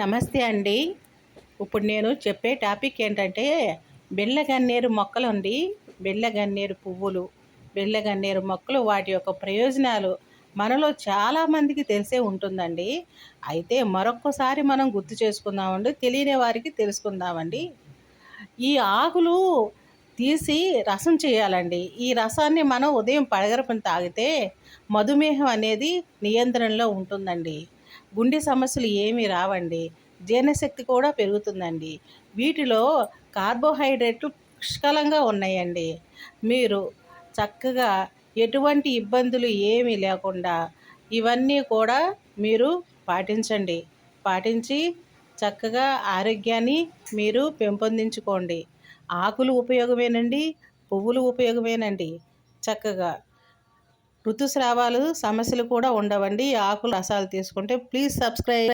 నమస్తే అండి. ఇప్పుడు నేను చెప్పే టాపిక్ ఏంటంటే బెల్లగన్నేరు మొక్కలు ఉంది బెల్లగన్నేరు పువ్వులు బెల్లగన్నేరు మొక్కలు వాటి యొక్క ప్రయోజనాలు మనలో చాలామందికి తెలిసే ఉంటుందండి. అయితే మరొక్కసారి మనం గుర్తు చేసుకుందామండి తెలియని వారికి తెలుసుకుందామండి. ఈ ఆకులు తీసి రసం చేయాలండి. ఈ రసాన్ని మనం ఉదయం పడగరపని తాగితే మధుమేహం అనేది నియంత్రణలో ఉంటుందండి. గుండె సమస్యలు ఏమీ రావండి. జీర్ణశక్తి కూడా పెరుగుతుందండి. వీటిలో కార్బోహైడ్రేట్లు పుష్కలంగా ఉన్నాయండి. మీరు చక్కగా ఎటువంటి ఇబ్బందులు ఏమీ లేకుండా ఇవన్నీ కూడా మీరు పాటించండి. పాటించి చక్కగా ఆరోగ్యాన్ని మీరు పెంపొందించుకోండి. ఆకులు ఉపయోగమేనండి పువ్వులు ఉపయోగమేనండి. చక్కగా ఋతుస్రావాలు సమస్యలు కూడా ఉండవండి. ఆకులు రసాలు తీసుకుంటే ప్లీజ్ సబ్స్క్రైబ్